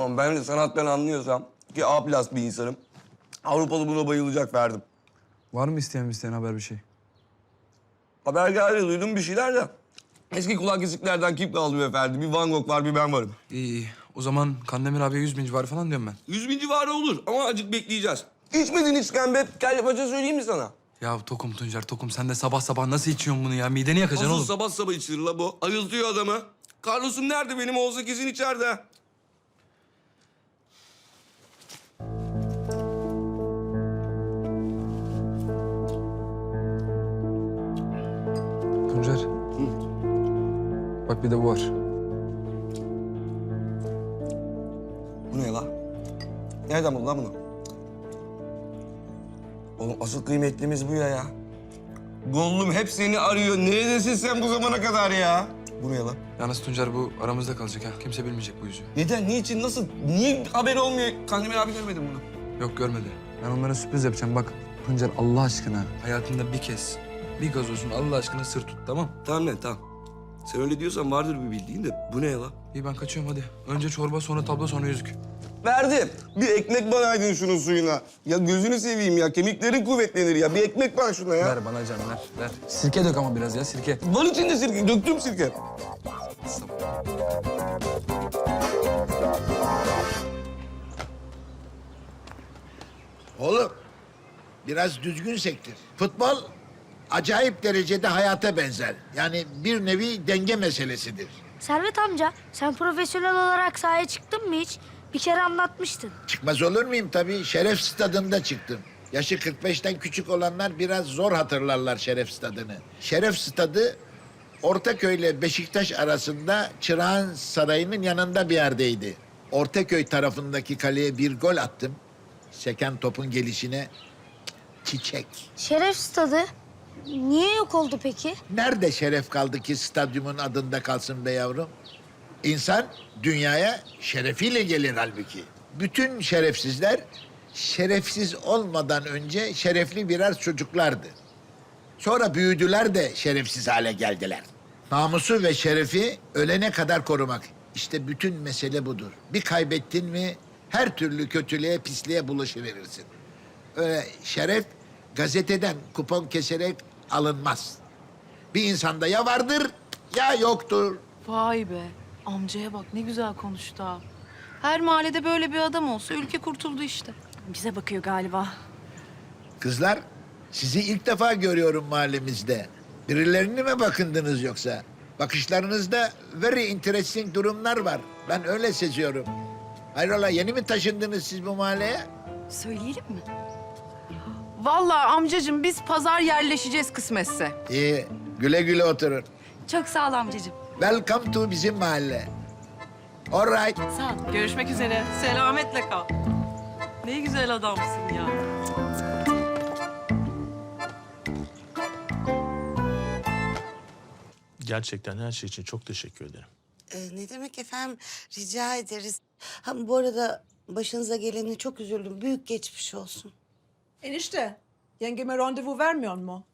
Aman ben de sanattan anlıyorsam ki A plus bir insanım. Avrupalı buna bayılacak verdim. Var mı isteyen isteyen haber bir şey? Haber geldi duydum bir şeyler de. Eski kulak kesiklerden kim kaldı efendim? Bir Van Gogh var bir ben varım. İyi iyi. O zaman Kandemir abiye yüz bin civarı falan diyorum ben. Yüz bin civarı olur ama acık bekleyeceğiz. İçmedin iskembe. Kelle paça söyleyeyim mi sana? Ya Tokum Tuncer Tokum sen de sabah sabah nasıl içiyorsun bunu ya? Mideni yakacaksın Nasıl oğlum. sabah sabah içilir la bu? Ayıltıyor adamı. Carlos'um nerede benim? Olsa kesin içeride. Bak bir de bu var. Bu ne la? Nereden buldun lan bunu? Oğlum asıl kıymetlimiz bu ya ya. Gollum hep seni arıyor. Neredesin sen bu zamana kadar ya? Bu ne la? Yalnız Tuncer bu aramızda kalacak ha. Kimse bilmeyecek bu yüzüğü. Neden? Niçin? Nasıl? Niye haberi olmuyor? Kandemir abi görmedi bunu. Yok görmedi. Ben onlara sürpriz yapacağım bak. Tuncer Allah aşkına hayatında bir kez bir gazozun Allah aşkına sır tut tamam. Tamam lan tamam. Sen öyle diyorsan vardır bir bildiğin de. Bu ne la? İyi ben kaçıyorum hadi. Önce çorba sonra tablo sonra yüzük. Verdim. Bir ekmek banaydın şunun suyuna. Ya gözünü seveyim ya. Kemiklerin kuvvetlenir ya. Bir ekmek bana şuna ya. Ver bana canım ver ver. Sirke dök ama biraz ya sirke. Var içinde sirke. Döktüm sirke. Oğlum biraz düzgün sektir. Futbol acayip derecede hayata benzer. Yani bir nevi denge meselesidir. Servet amca, sen profesyonel olarak sahaya çıktın mı hiç? Bir kere anlatmıştın. Çıkmaz olur muyum tabii? Şeref stadında çıktım. Yaşı 45'ten küçük olanlar biraz zor hatırlarlar Şeref stadını. Şeref stadı Ortaköy ile Beşiktaş arasında Çırağan Sarayı'nın yanında bir yerdeydi. Ortaköy tarafındaki kaleye bir gol attım. Seken topun gelişine çiçek. Şeref stadı niye yok oldu peki? Nerede şeref kaldı ki stadyumun adında kalsın be yavrum? İnsan dünyaya şerefiyle gelir halbuki. Bütün şerefsizler şerefsiz olmadan önce şerefli birer çocuklardı. Sonra büyüdüler de şerefsiz hale geldiler. Namusu ve şerefi ölene kadar korumak. İşte bütün mesele budur. Bir kaybettin mi her türlü kötülüğe, pisliğe bulaşıverirsin. Öyle şeref gazeteden kupon keserek alınmaz. Bir insanda ya vardır ya yoktur. Vay be. Amcaya bak ne güzel konuştu ha. Her mahallede böyle bir adam olsa ülke kurtuldu işte. Bize bakıyor galiba. Kızlar sizi ilk defa görüyorum mahallemizde. Birilerini mi bakındınız yoksa? Bakışlarınızda very interesting durumlar var. Ben öyle seziyorum. Hayrola yeni mi taşındınız siz bu mahalleye? Söyleyelim mi? Vallahi amcacığım biz pazar yerleşeceğiz kısmetse. İyi güle güle oturun. Çok sağ ol amcacığım. Welcome to bizim mahalle. All right. Sağ ol. Görüşmek üzere. Selametle kal. Ne güzel adamsın ya. Gerçekten her şey için çok teşekkür ederim. Ee, ne demek efendim? Rica ederiz. Ha, bu arada başınıza geleni çok üzüldüm. Büyük geçmiş olsun. Enişte, yengeme randevu vermiyor mu?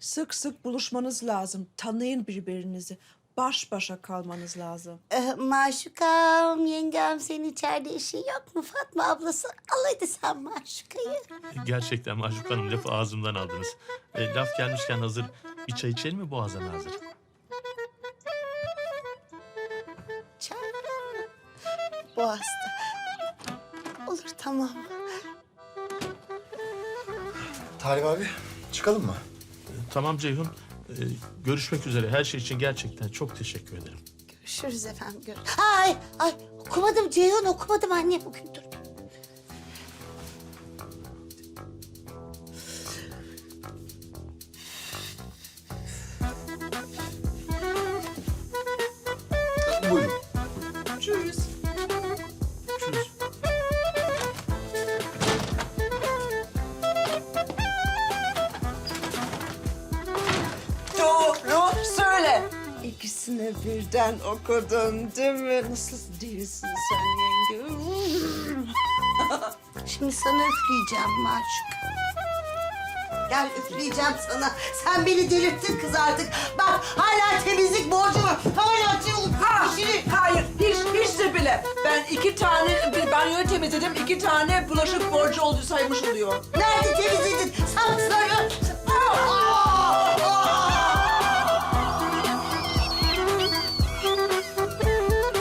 Sık sık buluşmanız lazım. Tanıyın birbirinizi. Baş başa kalmanız lazım. Ee, maşukam, yengem senin içeride işin yok mu? Fatma ablası al hadi sen maşukayı. Gerçekten Maşuk Hanım lafı ağzımdan aldınız. E, laf gelmişken hazır bir çay içelim mi boğazdan hazır? Çay. Hasta. Olur tamam. Talip abi çıkalım mı? Tamam Ceyhun. e, görüşmek üzere. Her şey için gerçekten çok teşekkür ederim. Görüşürüz efendim. Gör ay, ay okumadım Ceyhun okumadım anne bugün dur. Buyurun. Tschüss. İkisini birden okudun değil mi? Nasıl değilsin sen yenge? Şimdi sana üfleyeceğim maşuk. Gel üfleyeceğim sana. Sen beni delirttin kız artık. Bak hala temizlik borcu var. Hala çığlık. Ha, işini- hayır, hiç, hiç de bile. Ben iki tane bir banyoyu temizledim. iki tane bulaşık borcu oldu saymış oluyor. Nerede temizledin? Sana söyle.